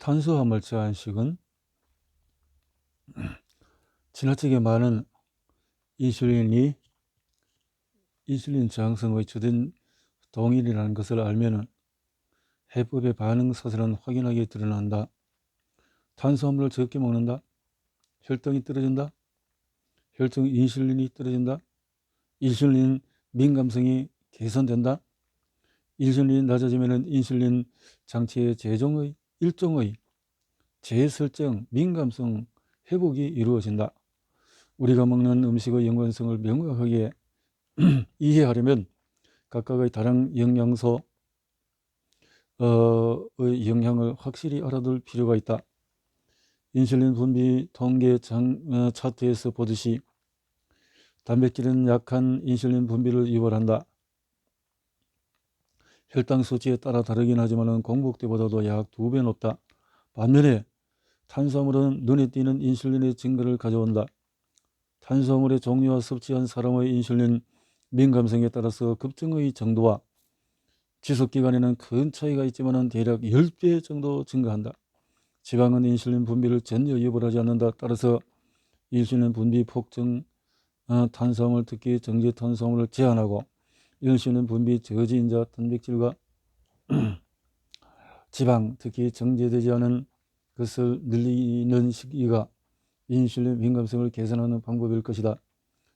탄수화물 제한식은 지나치게 많은 인슐린이 인슐린 저항성의 주된 동일이라는 것을 알면은 해법의 반응 사슬은 확연하게 드러난다. 탄수화물을 적게 먹는다. 혈당이 떨어진다. 혈중 인슐린이 떨어진다. 인슐린 민감성이 개선된다. 인슐린이 낮아지면 인슐린 장치의 재종의 일종의 재설정, 민감성 회복이 이루어진다. 우리가 먹는 음식의 연관성을 명확하게 이해하려면 각각의 다른 영양소의 영향을 확실히 알아둘 필요가 있다. 인슐린 분비 통계 장, 어, 차트에서 보듯이 단백질은 약한 인슐린 분비를 유발한다. 혈당 수치에 따라 다르긴 하지만 공복 때보다도 약 두 배 높다. 반면에 탄수화물은 눈에 띄는 인슐린의 증가를 가져온다. 탄수화물의 종류와 섭취한 사람의 인슐린 민감성에 따라서 급증의 정도와 지속기간에는 큰 차이가 있지만 대략 10배 정도 증가한다. 지방은 인슐린 분비를 전혀 유발하지 않는다. 따라서 인슐린 분비 폭증, 어, 탄수화물 특히 정제 탄수화물을 제한하고 인슐린 분비 저지인자 단백질과 지방 특히 정제되지 않은 것을 늘리는 시기가 인슐린 민감성을 개선하는 방법일 것이다.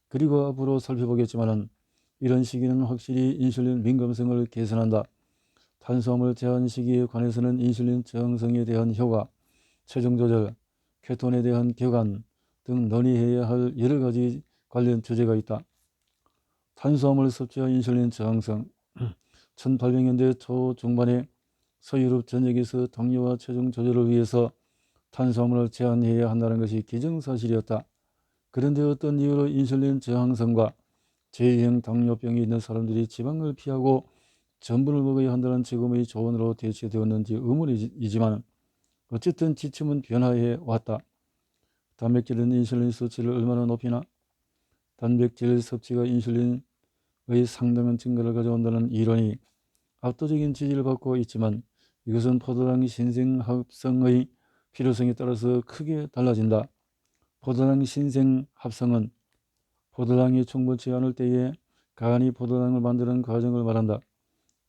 그리고 앞으로 살펴보겠지만 이런 시기는 확실히 인슐린 민감성을 개선한다. 탄수화물 제한 시기에 관해서는 인슐린 저항성에 대한 효과, 체중 조절, 케톤에 대한 격안 등 논의해야 할 여러 가지 관련 주제가 있다. 탄수화물 섭취와 인슐린 저항성 1800년대 초중반에 서유럽 전역에서 당뇨와 체중 조절을 위해서 탄수화물을 제한해야 한다는 것이 기정사실이었다. 그런데 어떤 이유로 인슐린 저항성과 제2형 당뇨병이 있는 사람들이 지방을 피하고 전분을 먹어야 한다는 지금의 조언으로 대체되었는지 의문이지만 어쨌든 지침은 변화해 왔다. 단백질은 인슐린 수치를 얼마나 높이나 단백질 섭취가 인슐린의 상당한 증가를 가져온다는 이론이 압도적인 지지를 받고 있지만 이것은 포도당 신생 합성의 필요성에 따라서 크게 달라진다. 포도당 신생 합성은 포도당이 충분치 않을 때에 간이 포도당을 만드는 과정을 말한다.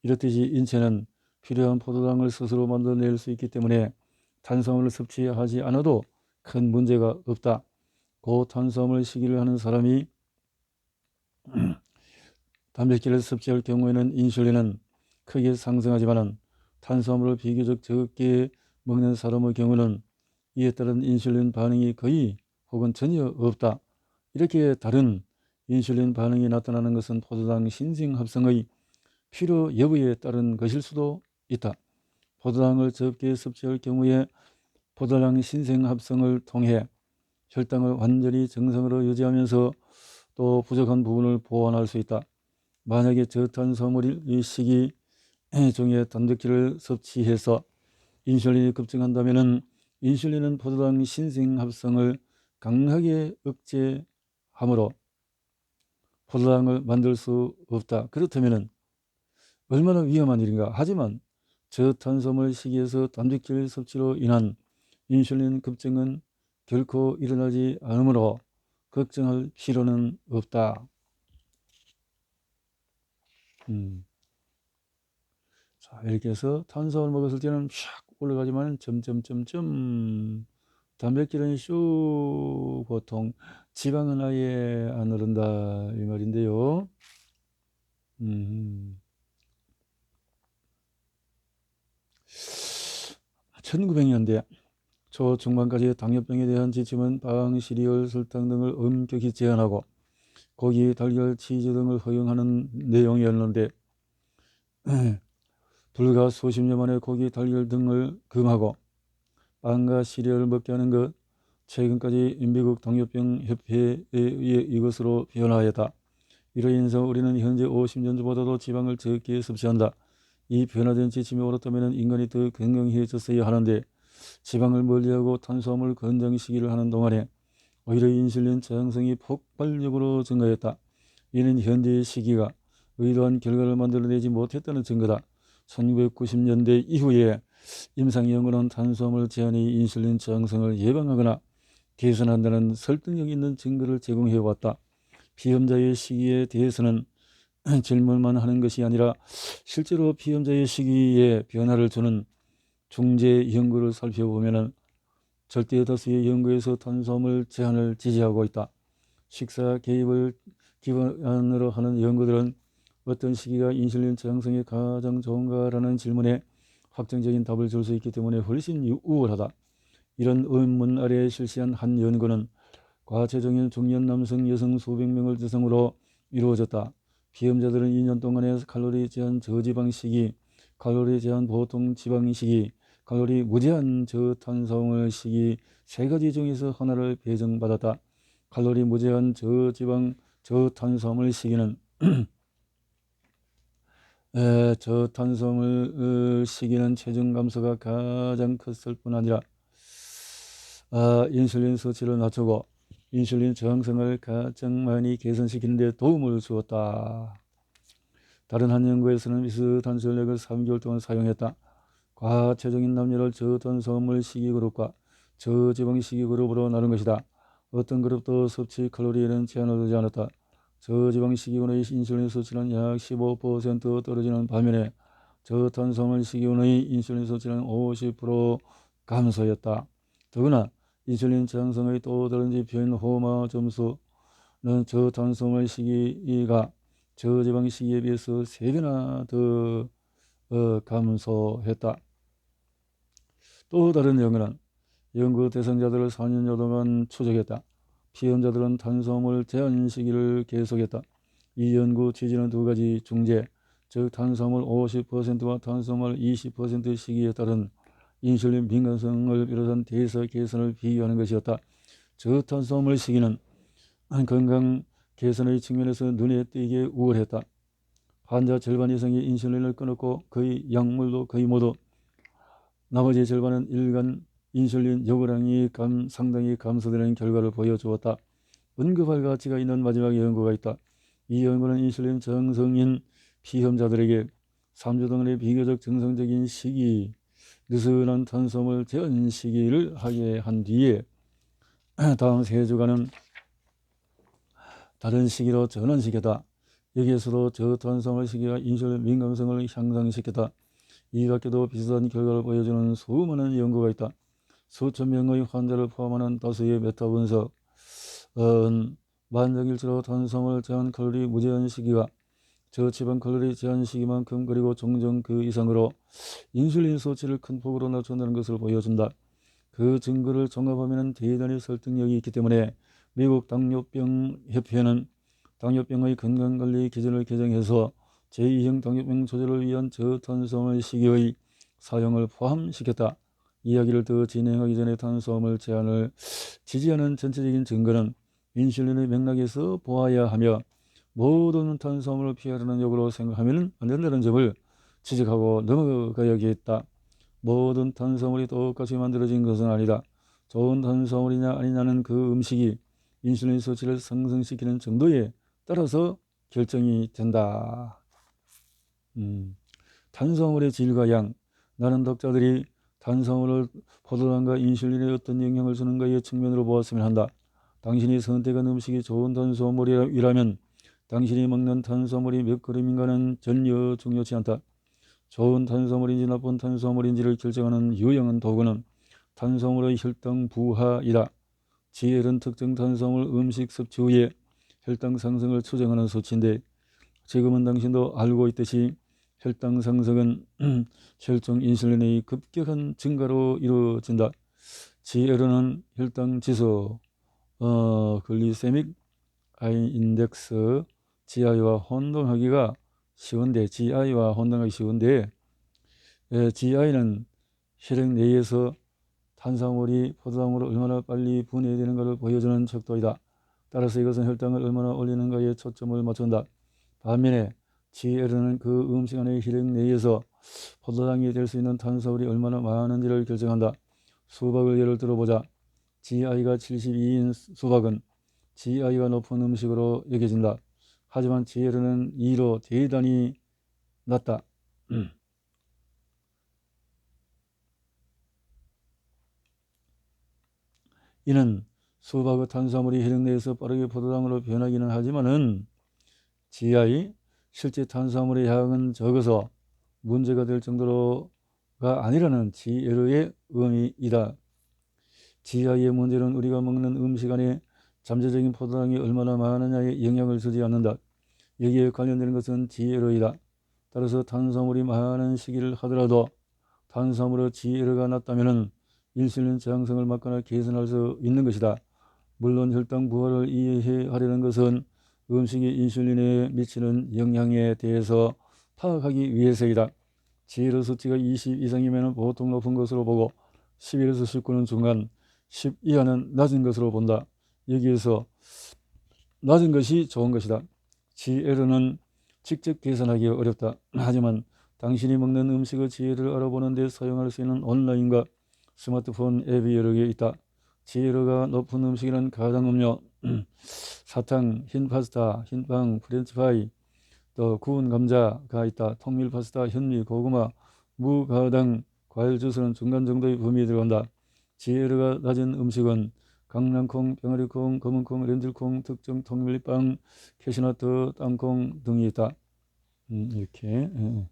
이렇듯이 인체는 필요한 포도당을 스스로 만들어낼 수 있기 때문에 탄수화물을 섭취하지 않아도 큰 문제가 없다. 고탄수화물 식이를 하는 사람이 단백질을 섭취할 경우에는 인슐린은 크게 상승하지만 탄수화물을 비교적 적게 먹는 사람의 경우는 이에 따른 인슐린 반응이 거의 혹은 전혀 없다. 이렇게 다른 인슐린 반응이 나타나는 것은 포도당 신생 합성의 필요 여부에 따른 것일 수도 있다. 포도당을 적게 섭취할 경우에 포도당 신생 합성을 통해 혈당을 완전히 정상으로 유지하면서 또 부족한 부분을 보완할 수 있다. 만약에 저 탄수화물 시기 중에 단백질을 섭취해서 인슐린이 급증한다면 인슐린은 포도당 신생 합성을 강하게 억제하므로 포도당을 만들 수 없다. 그렇다면 얼마나 위험한 일인가. 하지만 저탄수화물 시기에서 단백질 섭취로 인한 인슐린 급증은 결코 일어나지 않으므로 걱정할 필요는 없다. 음. 자, 이렇게 해서 탄수화물 먹었을 때는 샥 올라가지만 점점점점 단백질은 쑥 보통 지방은 아예 안 오른다 이 말인데요. 음. 1900년대 초중반까지 당뇨병에 대한 지침은 빵, 시리얼, 설탕 등을 엄격히 제한하고 고기, 달걀, 치즈 등을 허용하는 내용이었는데 불과 수십 년 만에 고기, 달걀 등을 금하고 빵과 시리얼을 먹게 하는 것 최근까지 미국 당뇨병 협회에 의해 이것으로 변화하였다. 이로 인해서 우리는 현재 50년 전보다도 지방을 적게 섭취한다. 이 변화된 지침이 옳았다면 인간이 더 건강해졌어야 하는데 지방을 멀리하고 탄수화물 건장시기를 하는 동안에 오히려 인슐린 저항성이 폭발적으로 증가했다. 이는 현재의 시기가 의도한 결과를 만들어내지 못했다는 증거다. 1990년대 이후에 임상 연구는 탄수화물 제한이 인슐린 저항성을 예방하거나 개선한다는 설득력 있는 증거를 제공해 왔다. 비험자의 시기에 대해서는 질문만 하는 것이 아니라 실제로 비험자의 시기에 변화를 주는 중재 연구를 살펴보면 절대 다수의 연구에서 탄수화물 제한을 지지하고 있다. 식사 개입을 기반으로 하는 연구들은 어떤 시기가 인슐린 저항성에 가장 좋은가라는 질문에 확정적인 답을 줄 수 있기 때문에 훨씬 우월하다. 이런 의문 아래 실시한 한 연구는 과체중인 중년 남성 여성 수백 명을 대상으로 이루어졌다. 비험자들은 2년 동안의 칼로리 제한 저지방 시기, 칼로리 제한 보통 지방 시기, 칼로리 무제한 저탄수화물 시기 세 가지 중에서 하나를 배정받았다. 칼로리 무제한 저지방 저탄수화물 시기는 에, 저탄수화물 어, 시기는 체중 감소가 가장 컸을 뿐 아니라 아, 인슐린 수치를 낮추고 인슐린 저항성을 가장 많이 개선시키는 데 도움을 주었다. 다른 한 연구에서는 비슷한 전략을 3개월 동안 사용했다. 과체중인 남녀를 저탄수화물 시기 그룹과 저지방 시기 그룹으로 나눈 것이다. 어떤 그룹도 섭취 칼로리에는 제한을 두지 않았다. 저지방 시기군의 인슐린 수치는 약 15% 떨어지는 반면에 저탄수화물 시기군의 인슐린 수치는 50% 감소했다. 더구나 인슐린 저항성의 또 다른 지표인 호마 점수는 저탄수화물 시기가 저지방 시기에 비해서 3배나 더 어, 감소했다. 또 다른 연구는 연구 대상자들을 4년여 동안 추적했다. 피험자들은 탄수화물 제한 시기를 계속했다. 이 연구 취지는 두 가지 중재, 즉 탄수화물 50%와 탄수화물 20% 시기에 따른 인슐린 민감성을 비롯한 대사 개선을 비교하는 것이었다. 저탄수화물 시기는 건강 개선의 측면에서 눈에 띄게 우월했다. 환자 절반 이상이 인슐린을 끊었고 거의 약물도 거의 모두 나머지 절반은 일간 인슐린 요구량이 감, 상당히 감소되는 결과를 보여주었다. 언급할 가치가 있는 마지막 연구가 있다. 이 연구는 인슐린 정성인 피험자들에게 3주 동안의 비교적 정상적인 시기, 느슨한 탄수화물 제한 시기를 하게 한 뒤에 다음 세 주간은 다른 시기로 전환시켰다. 여기에서도 저탄수화물 시기가 인슐린 민감성을 향상시켰다. 이 밖에도 비슷한 결과를 보여주는 수많은 연구가 있다. 수천 명의 환자를 포함하는 다수의 메타 분석, 은 만장일치로 탄수화물 제한 칼로리 무제한 시기가 저지방 칼로리 제한 시기만큼 그리고 종종 그 이상으로 인슐린 수치를 큰 폭으로 낮춘다는 것을 보여준다. 그 증거를 종합하면 대단히 설득력이 있기 때문에 미국 당뇨병 협회는 당뇨병의 건강관리 기준을 개정해서 제2형 당뇨병 조절을 위한 저탄수화물 시기의 사용을 포함시켰다. 이야기를 더 진행하기 전에 탄수화물 제한을 지지하는 전체적인 증거는 인슐린의 맥락에서 보아야 하며 모든 탄수화물을 피하려는 욕으로 생각하면 안 된다는 점을 지적하고 넘어가야겠다. 모든 탄수화물이 똑같이 만들어진 것은 아니다. 좋은 탄수화물이냐 아니냐는 그 음식이 인슐린 수치를 상승시키는 정도에 따라서 결정이 된다. 음, 탄수화물의 질과 양, 나는 독자들이 탄수화물을 포도당과 인슐린에 어떤 영향을 주는가의 측면으로 보았으면 한다. 당신이 선택한 음식이 좋은 탄수화물이라면 당신이 먹는 탄수화물이 몇 그램인가는 전혀 중요치 않다. 좋은 탄수화물인지 나쁜 탄수화물인지를 결정하는 유용한 도구는 탄수화물의 혈당 부하이다. GL은 특정 탄수화물 음식 섭취 후에 혈당 상승을 추정하는 수치인데 지금은 당신도 알고 있듯이 혈당 상승은 혈중 인슐린의 급격한 증가로 이루어진다. GL은 혈당 지수, 어, 글리세믹 아인 인덱스, GI와 혼동하기가 쉬운데, GI와 혼동하기 쉬운데, 에, GI는 혈액 내에서 탄수화물이 포도당으로 얼마나 빨리 분해되는가를 보여주는 척도이다. 따라서 이것은 혈당을 얼마나 올리는가에 초점을 맞춘다. 반면에 지혜로는 그 음식 안의 희력 내에서 포도당이 될 수 있는 탄수화물이 얼마나 많은지를 결정한다. 수박을 예를 들어보자. 지아이가 72인 수박은 지아이가 높은 음식으로 여겨진다. 하지만 지혜로는 2로 대단히 낮다. 음. 이는 수박의 탄수화물이 혈액 내에서 빠르게 포도당으로 변하기는 하지만은 지아이 실제 탄수화물의 양은 적어서 문제가 될 정도로가 아니라는 GL의 의미이다. GI의 문제는 우리가 먹는 음식 안에 잠재적인 포도당이 얼마나 많으냐에 영향을 주지 않는다. 여기에 관련되는 것은 GL이다. 따라서 탄수화물이 많은 시기를 하더라도 탄수화물의 GL가 낮다면 인슐린 저항성을 막거나 개선할 수 있는 것이다. 물론 혈당 부하를 이해하려는 것은 음식이 인슐린에 미치는 영향에 대해서 파악하기 위해서이다. GL 수치가 20 이상이면 보통 높은 것으로 보고 11에서 19는 중간, 10 이하는 낮은 것으로 본다. 여기에서 낮은 것이 좋은 것이다. GL은 직접 계산하기 어렵다. 하지만 당신이 먹는 음식의 지혜를 알아보는 데 사용할 수 있는 온라인과 스마트폰 앱이 여러 개 있다. 지혜가 높은 음식이란 가장 음료, 사탕, 흰 파스타, 흰빵, 프렌치파이, 또 구운 감자가 있다. 통밀 파스타, 현미, 고구마, 무, 가당, 과일 주스는 중간 정도의 범위에 들어간다. 지혜가 낮은 음식은 강낭콩, 병아리콩, 검은콩, 렌질콩, 특정 통밀빵, 캐시너트, 땅콩 등이 있다. 음, 이렇게 예.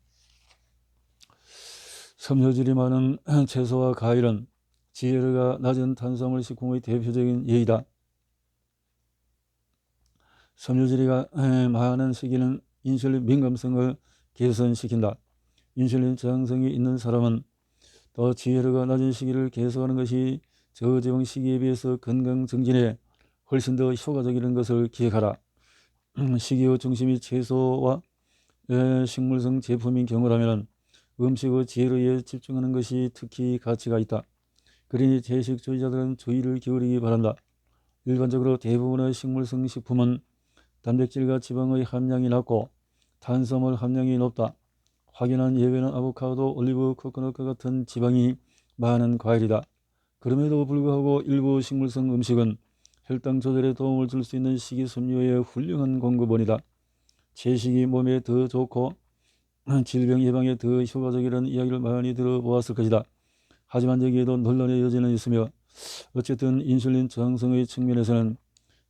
섬유질이 많은 채소와 과일은 지혜가 낮은 탄수화물 식품의 대표적인 예이다. 섬유질이가 많은 시기는 인슐린 민감성을 개선시킨다. 인슐린 저항성이 있는 사람은 더 지혜가 낮은 시기를 계속하는 것이 저지방 시기에 비해서 건강 증진에 훨씬 더 효과적이라는 것을 기억하라. 시기의 중심이 채소와 식물성 제품인 경우라면 음식의 지혜에 집중하는 것이 특히 가치가 있다. 그러니 채식주의자들은 주의를 기울이기 바란다. 일반적으로 대부분의 식물성 식품은 단백질과 지방의 함량이 낮고 탄수화물 함량이 높다. 확인한 예외는 아보카도, 올리브, 코코넛과 같은 지방이 많은 과일이다. 그럼에도 불구하고 일부 식물성 음식은 혈당 조절에 도움을 줄 수 있는 식이섬유의 훌륭한 공급원이다. 채식이 몸에 더 좋고 질병 예방에 더 효과적이라는 이야기를 많이 들어보았을 것이다. 하지만 여기에도 논란의 여지는 있으며 어쨌든 인슐린 저항성의 측면에서는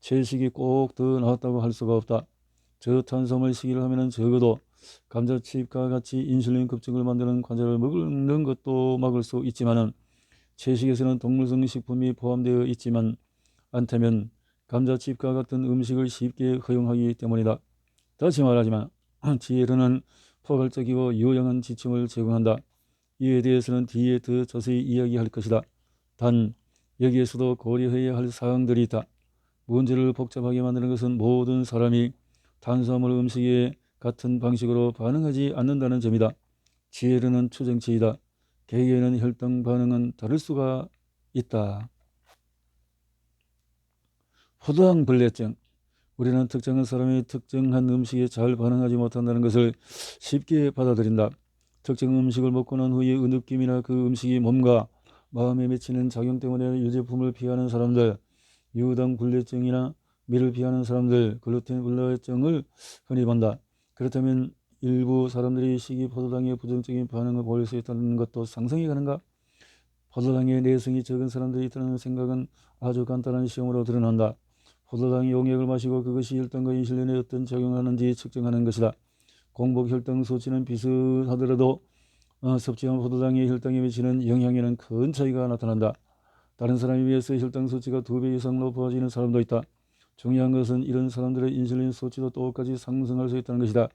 채식이 꼭 더 나았다고 할 수가 없다. 저 탄수화물 식이를 하면 적어도 감자칩과 같이 인슐린 급증을 만드는 관자를 먹는 것도 막을 수 있지만은 채식에서는 동물성 식품이 포함되어 있지만 않다면 감자칩과 같은 음식을 쉽게 허용하기 때문이다. 다시 말하지만 지혜로는 포괄적이고 유용한 지침을 제공한다. 이에 대해서는 뒤에 더 자세히 이야기할 것이다. 단 여기에서도 고려해야 할 사항들이 있다. 문제를 복잡하게 만드는 것은 모든 사람이 탄수화물 음식에 같은 방식으로 반응하지 않는다는 점이다. 지혜로는 추정치이다. 개개인은 혈당 반응은 다를 수가 있다. 포도당 불내증 우리는 특정한 사람이 특정한 음식에 잘 반응하지 못한다는 것을 쉽게 받아들인다. 특정 음식을 먹고 난 후에 그 느낌이나 그 음식이 몸과 마음에 미치는 작용 때문에 유제품을 피하는 사람들, 유당 불내증이나 밀을 피하는 사람들, 글루텐 불내증을 흔히 본다. 그렇다면 일부 사람들이 식이 포도당에 부정적인 반응을 보일 수 있다는 것도 상상이 가는가? 포도당의 내성이 적은 사람들이 있다는 생각은 아주 간단한 시험으로 드러난다. 포도당 용액을 마시고 그것이 혈당과 인슐린에 어떤 작용하는지 측정하는 것이다. 공복 혈당 수치는 비슷하더라도 어, 섭취한 포도당이 혈당에 미치는 영향에는 큰 차이가 나타난다. 다른 사람에 비해서 혈당 수치가 두 배 이상 높아지는 사람도 있다. 중요한 것은 이런 사람들의 인슐린 수치도 똑같이 상승할 수 있다는 것이다.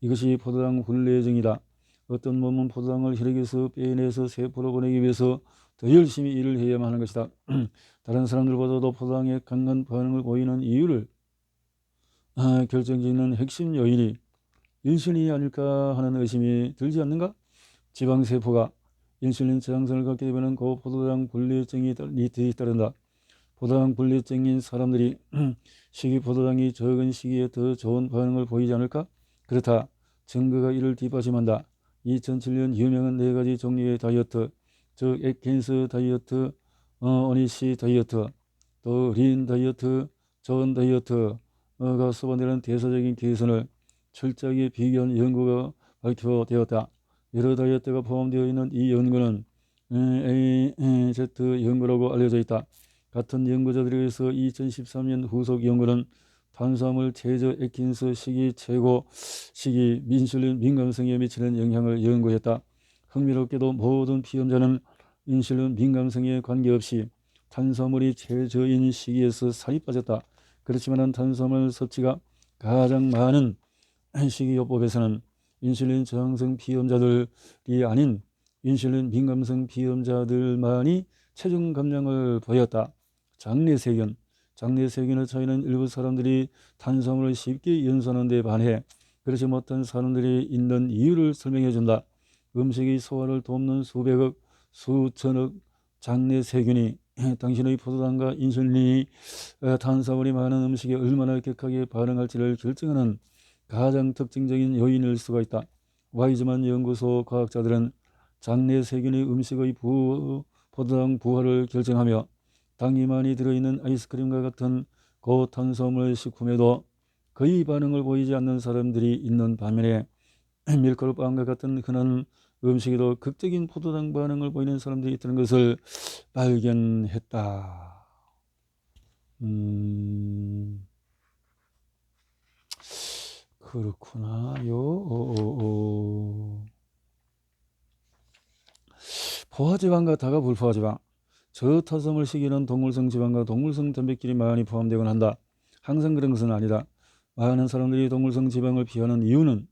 이것이 포도당 훈례증이다. 어떤 몸은 포도당을 혈액에서 빼내서 세포로 보내기 위해서 더 열심히 일을 해야만 하는 것이다. 다른 사람들보다도 포도당에 강한 반응을 보이는 이유를 아, 결정짓는 핵심 요인이 인슐린이 아닐까 하는 의심이 들지 않는가? 지방세포가 인슐린 저항성을 갖게 되면 그 포도당 분리증이 뒤따른다. 포도당 분리증인 사람들이 식이 포도당이 적은 시기에 더 좋은 반응을 보이지 않을까? 그렇다. 증거가 이를 뒷받침한다. 2007년 유명한 네 가지 종류의 다이어트 즉 에켄스 다이어트, 어, 어니시 다이어트, 또 린 다이어트, 전 다이어트가 수반되는 대사적인 개선을 철저하게 비교한 연구가 발표되었다. 여러 다이어트가 포함되어 있는 이 연구는 AZ 연구라고 알려져 있다. 같은 연구자들에 의해서 2013년 후속 연구는 탄수화물 제저 에킨스 시기 최고 시기 인슐린 민감성에 미치는 영향을 연구했다. 흥미롭게도 모든 피험자는 인슐린 민감성에 관계없이 탄수화물이 최저인 시기에서 살이 빠졌다. 그렇지만 탄수화물 섭취가 가장 많은 식이요법에서는 인슐린 저항성 피험자들이 아닌 인슐린 민감성 피험자들만이 체중 감량을 보였다. 장내세균 장내세균의 차이는 일부 사람들이 탄수화물을 쉽게 연소하는 데 반해 그렇지 못한 사람들이 있는 이유를 설명해 준다. 음식이 소화를 돕는 수백억, 수천억 장내세균이 당신의 포도당과 인슐린이 어, 탄수화물이 많은 음식에 얼마나 격하게 반응할지를 결정하는 가장 특징적인 요인일 수가 있다. 와이즈만 연구소 과학자들은 장내 세균이 음식의 부, 포도당 부하를 결정하며 당이 많이 들어있는 아이스크림과 같은 고탄수화물 식품에도 거의 반응을 보이지 않는 사람들이 있는 반면에 밀가루 빵과 같은 흔한 음식에도 극적인 포도당 반응을 보이는 사람들이 있다는 것을 발견했다. 음, 그렇구나요. 어, 어, 어. 포화지방과 다가불 포화지방 저탄수화물 식이는 동물성 지방과 동물성 단백질이 많이 포함되곤 한다. 항상 그런 것은 아니다. 많은 사람들이 동물성 지방을 피하는 이유는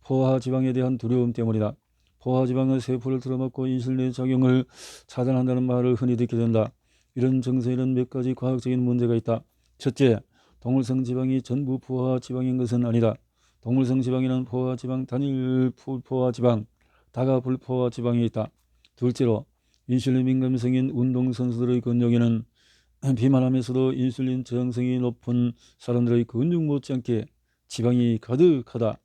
포화지방에 대한 두려움 때문이다. 포화지방은 세포를 틀어막고 인슐린 작용을 차단한다는 말을 흔히 듣게 된다. 이런 정서에는 몇 가지 과학적인 문제가 있다. 첫째, 동물성 지방이 전부 포화 지방인 것은 아니다. 동물성 지방에는 포화 지방, 단일 포화 지방, 다가 불포화 지방이 있다. 둘째로 인슐린 민감성인 운동 선수들의 근육에는 비만하면서도 인슐린 저항성이 높은 사람들의 근육 못지않게 지방이 가득하다.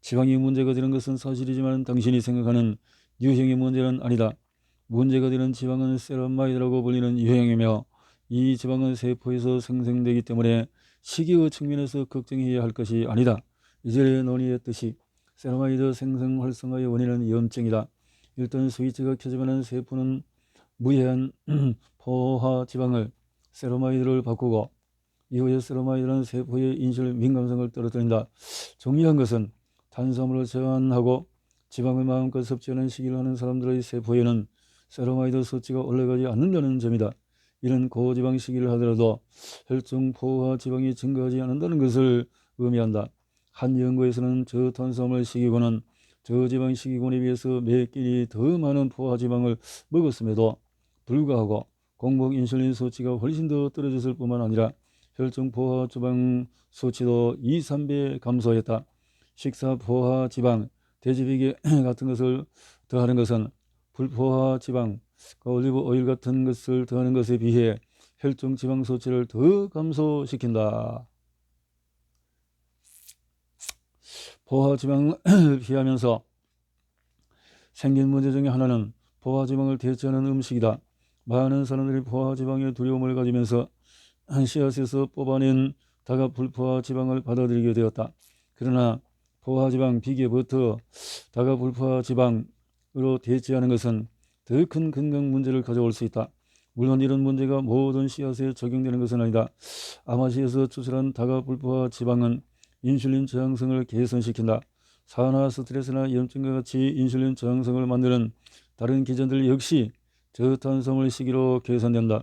지방이 문제가 되는 것은 사실이지만 당신이 생각하는 유형의 문제는 아니다. 문제가 되는 지방은 세라마이드라고 불리는 유형이며 이 지방은 세포에서 생성되기 때문에 식이의 측면에서 걱정해야 할 것이 아니다. 이전에 논의했듯이 세라마이드 생성 활성화의 원인은 염증이다. 일단 스위치가 켜지면 세포는 무해한 포화 지방을 세로마이드를 바꾸고 이후에 세로마이드는 세포의 인슐린 민감성을 떨어뜨린다. 중요한 것은 탄수화물을 제한하고 지방을 마음껏 섭취하는 시기를 하는 사람들의 세포에는 세로마이드 수치가 올라가지 않는다는 점이다. 이런 고지방 시기를 하더라도 혈중 포화 지방이 증가하지 않는다는 것을 의미한다. 한 연구에서는 저탄수화물 시기고는 저지방 식이곤에 비해서 몇 끼니 더 많은 포화 지방을 먹었음에도 불구하고 공복 인슐린 수치가 훨씬 더 떨어졌을 뿐만 아니라 혈중 포화 지방 수치도 2, 3배 감소했다. 식사 포화 지방, 돼지비계 같은 것을 더하는 것은 불포화 지방, 올리브 오일 같은 것을 더하는 것에 비해 혈중 지방 수치를 더 감소시킨다. 포화지방을 피하면서 생긴 문제 중에 하나는 포화지방을 대체하는 음식이다. 많은 사람들이 포화지방에 두려움을 가지면서 한 씨앗에서 뽑아낸 다가 불포화 지방을 받아들이게 되었다. 그러나 포화 지방, 비계, 버터, 다가 불포화 지방으로 대체하는 것은 더 큰 건강 문제를 가져올 수 있다. 물론 이런 문제가 모든 씨앗에 적용되는 것은 아니다. 아마시에서 추출한 다가 불포화 지방은 인슐린 저항성을 개선시킨다. 산화 스트레스나 염증과 같이 인슐린 저항성을 만드는 다른 기전들 역시 저탄수화물 시기로 개선된다.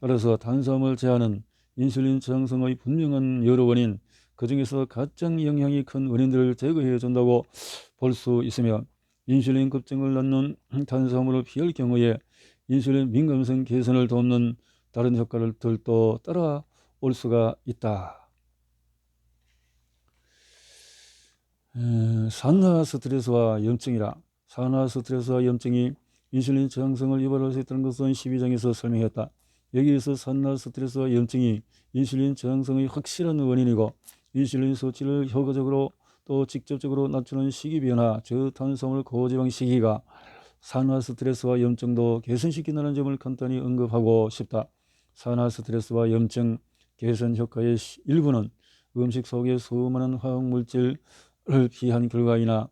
따라서 탄수화물 제한은 인슐린 저항성의 분명한 여러 원인, 그 중에서 가장 영향이 큰 원인들을 제거해 준다고 볼 수 있으며 인슐린 급증을 낳는 탄수화물을 피할 경우에 인슐린 민감성 개선을 돕는 다른 효과들도 따라올 수가 있다. 산화 스트레스와 염증이라 산화 스트레스와 염증이 인슐린 저항성을 유발할 수 있다는 것은 12장에서 설명했다. 여기에서 산화 스트레스와 염증이 인슐린 저항성의 확실한 원인이고 인슐린 수치를 효과적으로 또 직접적으로 낮추는 시기 변화, 저탄수화물 고지방 시기가 산화 스트레스와 염증도 개선시킨다는 점을 간단히 언급하고 싶다. 산화 스트레스와 염증 개선 효과의 일부는 음식 속에 수많은 화학물질 를 피한 결과이나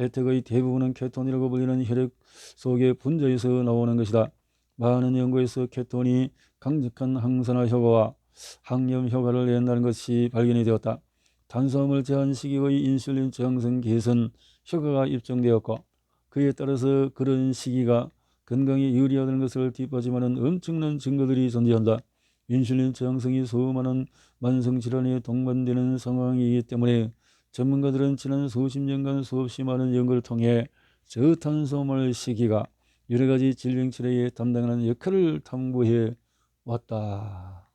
혜택의 대부분은 케톤이라고 불리는 혈액 속의 분자에서 나오는 것이다. 많은 연구에서 케톤이 강력한 항산화 효과와 항염 효과를 낸다는 것이 발견이 되었다. 탄수화물 제한 시기의 인슐린 저항성 개선 효과가 입증되었고 그에 따라서 그런 시기가 건강에 유리하다는 것을 뒷받침하는 엄청난 증거들이 존재한다. 인슐린 저항성이 수많은 만성 질환에 동반되는 상황이기 때문에 전문가들은 지난 수십 년간 수없이 많은 연구를 통해 저탄수화물 시기가 여러 가지 질병 치료에 담당하는 역할을 탐구해 왔다.